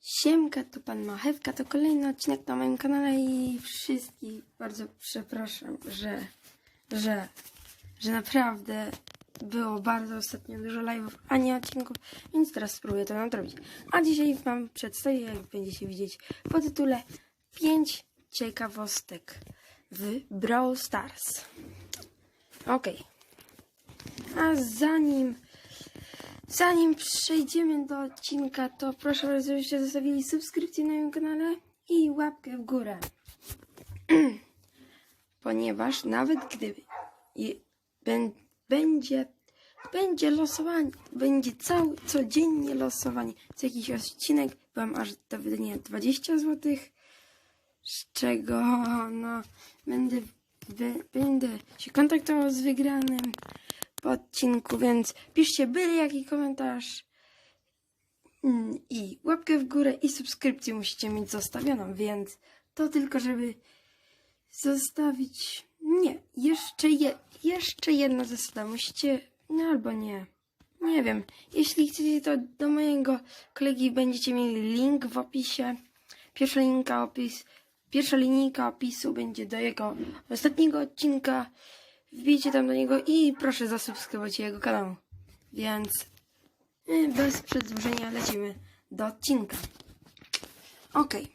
Siemka, tu pan Machewka, to kolejny odcinek na moim kanale i wszystkich bardzo przepraszam, że, że, że naprawdę było bardzo ostatnio dużo live'ów, a nie odcinków, więc teraz spróbuję to nadrobić. A dzisiaj wam przedstawię, jak będziecie widzieć po tytule 5 ciekawostek w Brawl Stars. Okej. A zanim Zanim przejdziemy do odcinka, to proszę bardzo, żebyście zostawili subskrypcję na moim kanale i łapkę w górę. Ponieważ nawet bę- będzie, będzie losowanie, będzie cały, codziennie losowanie co jakiś odcinek, byłam aż do wydania 20 zł, z czego no będę, będę się kontaktował z wygranym odcinku, więc piszcie byle jaki komentarz Mm, i łapkę w górę i subskrypcję musicie mieć zostawioną, więc to tylko, żeby zostawić... Nie, jeszcze, je, jeszcze jedna zasada. Musicie... No albo nie. Nie wiem. Jeśli chcecie, to do mojego kolegi będziecie mieli link w opisie. Pierwsza linka opis... Pierwsza linijka opisu będzie do jego ostatniego odcinka. Wbijcie tam do niego i proszę zasubskrybować jego kanał. Więc y, bez przedłużenia lecimy do odcinka. Okej.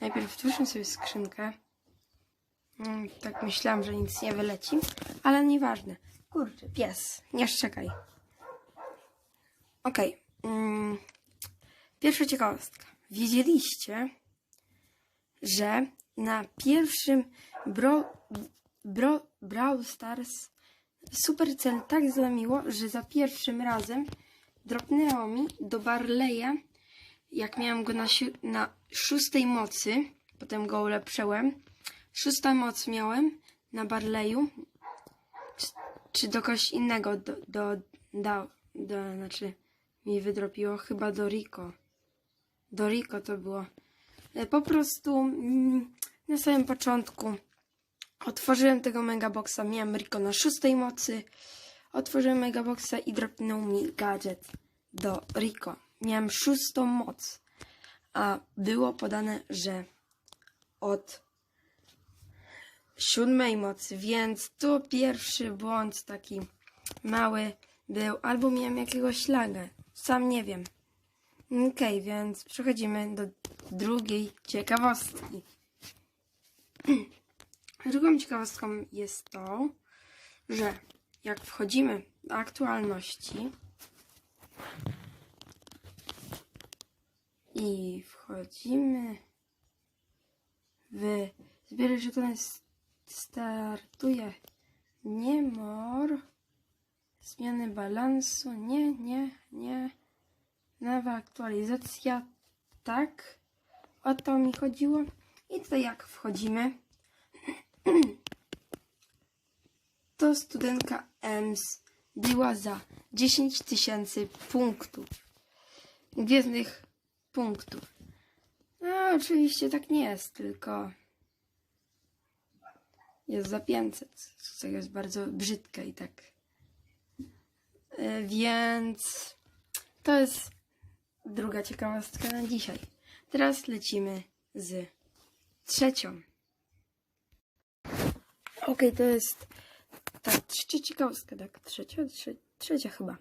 Najpierw otwórzmy sobie skrzynkę. Mm, Tak myślałam, że nic nie wyleci, ale nieważne. Kurczę, pies, nie szczekaj. Okej. mm, Pierwsza ciekawostka. Wiedzieliście, że na pierwszym Bro, Bro, Brawl Stars Supercell tak zlamiło, że za pierwszym razem dropnęło mi do Barleya, jak miałem go na, na szóstej mocy, potem go ulepszyłem. Szósta moc miałem na Barleyu, czy, czy do kogoś innego, do, do, do, do, znaczy mi wydropiło, chyba do Rico. Do Rico to było. E, Po prostu mm, na samym początku otworzyłem tego megaboxa, miałem Rico na szóstej mocy. Otworzyłem megaboxa i dropnął mi gadżet do Rico. Miałem szóstą moc, a było podane, że od siódmej mocy, więc tu pierwszy błąd taki mały był, albo miałem jakiegoś laga, sam nie wiem. Okej, więc przechodzimy do drugiej ciekawostki. Drugą ciekawostką jest to, że jak wchodzimy do aktualności i wchodzimy w zbierę żetony startuje. Nie more zmiany balansu nie, nie, nie. Nowa aktualizacja tak. O to mi chodziło. I tutaj jak wchodzimy to studentka EMS biła za 10 tysięcy punktów. Gwiezdnych punktów. No, oczywiście tak nie jest, tylko jest za 500, co jest bardzo brzydkie i tak. E, Więc to jest druga ciekawostka na dzisiaj. Teraz lecimy z trzecią. Okej, to jest ta trzecia ciekawostka, tak? Trzecia? Trze trzecia chyba.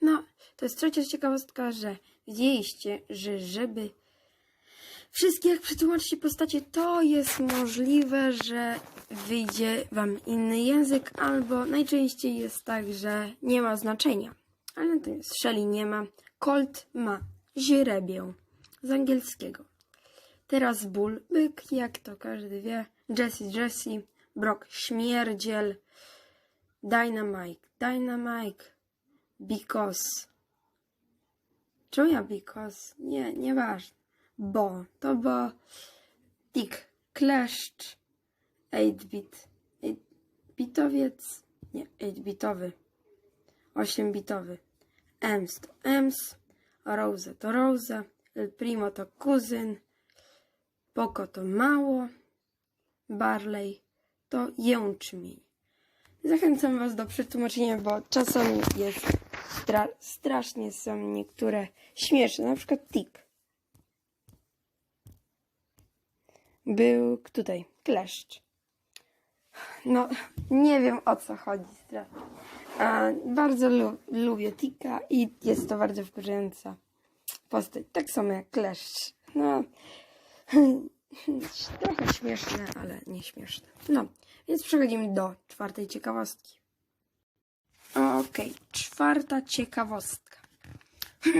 No, to jest trzecia ciekawostka, że wiedzieliście, że żeby wszystkie jak przetłumaczycie postacie, to jest możliwe, że wyjdzie wam inny język, albo najczęściej jest tak, że nie ma znaczenia. Ale to jest Shelly nie ma, Colt ma, źrebię z angielskiego. Teraz Bull, byk, jak to każdy wie, Jessie, Jessie, Brock, śmierdziel, Dynamite, Dynamite, Because. Czemu ja Because? Nie, nieważne. Bo, to bo, Tick, Kleszcz, 8-bit, 8-bitowiec, nie, 8-bitowy, 8-bitowy, Ems to Ems, Rose to Rose, El Primo to kuzyn, Poco to mało, Barley to jęczmień. Zachęcam Was do przetłumaczenia, bo czasami jest stra strasznie są niektóre śmieszne, na przykład tik. Był tutaj kleszcz. No, nie wiem o co chodzi strasznie. A, bardzo lu lubię tika i jest to bardzo wkurzająca postać. Tak samo jak kleszcz. No, trochę śmieszne, ale nie śmieszne. No, więc przechodzimy do czwartej ciekawostki. Okej, czwarta ciekawostka.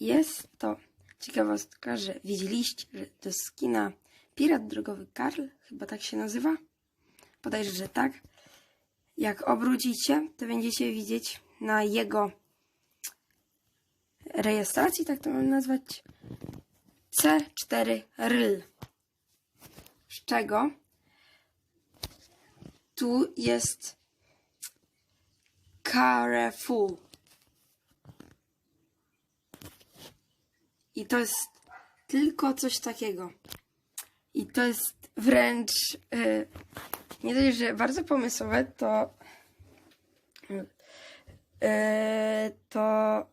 Jest to ciekawostka, że wiedzieliście, że do skina Pirat Drogowy Karl, chyba tak się nazywa? Podajże, że tak. Jak obrócicie, to będziecie widzieć na jego rejestracji, tak to mam nazwać, C4RL. Z czego tu jest Careful. I to jest tylko coś takiego. I to jest wręcz y, nie dość, że bardzo pomysłowe, to y, to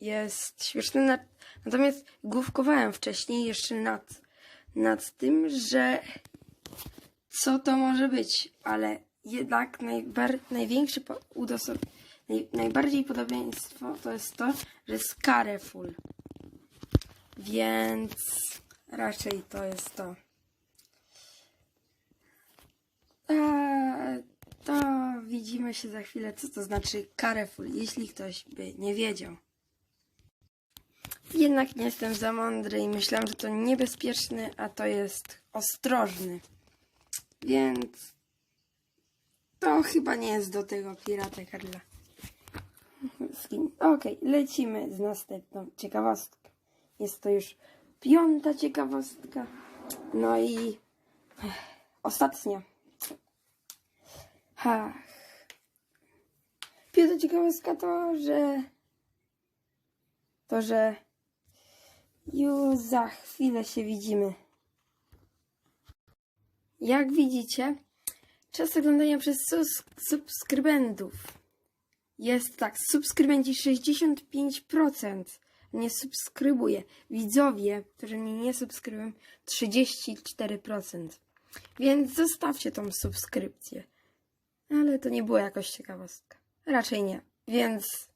jest śmieszne. Na, natomiast główkowałem wcześniej jeszcze nad, nad tym, że co to może być, ale jednak najbar, największe naj, najbardziej podobieństwo to jest to, że jest Careful. Więc raczej to jest to. Eee, to widzimy się za chwilę, co to znaczy Careful, jeśli ktoś by nie wiedział. Jednak nie jestem za mądry i myślałem, że to niebezpieczny, a to jest ostrożny. Więc to chyba nie jest do tego pirata Karla. Okej, lecimy z następną ciekawostką. Jest to już piąta ciekawostka. No i ostatnia. Ha. Piąta ciekawostka to, że to, że już za chwilę się widzimy. Jak widzicie, czas oglądania przez subskrybentów jest tak, subskrybenci 65% nie subskrybuje. Widzowie, którzy mnie nie subskrybują, 34%. Więc zostawcie tą subskrypcję. Ale to nie była jakoś ciekawostka. Raczej nie. Więc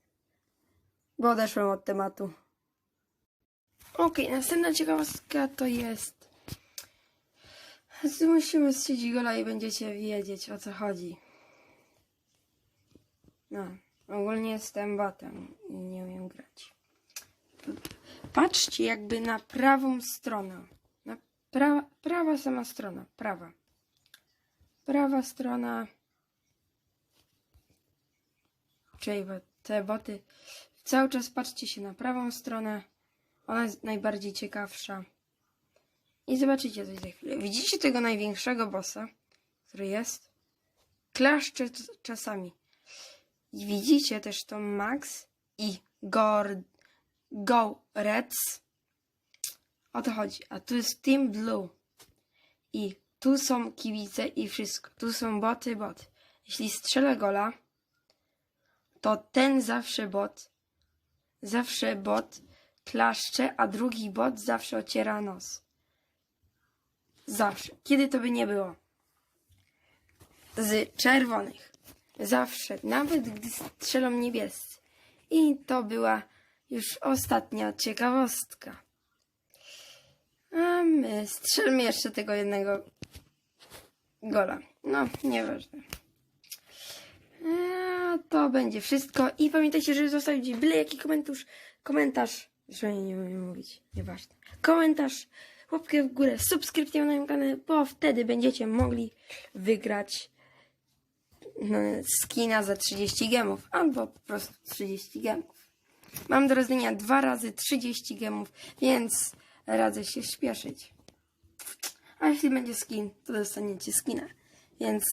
bo odeszłem od tematu. Okej, następna ciekawostka to jest. Musimy strzelić gola i będziecie wiedzieć o co chodzi. No, ogólnie jestem botem i nie umiem grać. Patrzcie jakby na prawą stronę. Na pra, prawa sama strona, prawa. Prawa strona. Czyli te boty. Cały czas patrzcie się na prawą stronę. Ona jest najbardziej ciekawsza. I zobaczycie coś za chwilę. Widzicie tego największego bossa, który jest? Klaszcze czasami. I widzicie też to Max i Gord Go Reds. O to chodzi. A tu jest Team Blue. I tu są kibice i wszystko. Tu są boty, boty. Jeśli strzelę gola, to ten zawsze bot, zawsze bot klaszcze, a drugi bot zawsze ociera nos. Zawsze. Kiedy to by nie było? Z czerwonych. Zawsze. Nawet gdy strzelą niebiescy. I to była już ostatnia ciekawostka. A my strzelmy jeszcze tego jednego gola. No, nieważne. Eee, to będzie wszystko. I pamiętajcie, żeby zostawić byle jaki komentarz. Komentarz. Że nie umiem mówić. Nieważne. Komentarz, łapkę w górę, subskrypcję na moim kanale, bo wtedy będziecie mogli wygrać no, skina za 30 gemów. Albo po prostu 30 gemów. Mam do rozdania dwa razy 30 gemów, więc radzę się śpieszyć. A jeśli będzie skin, to dostaniecie skina. Więc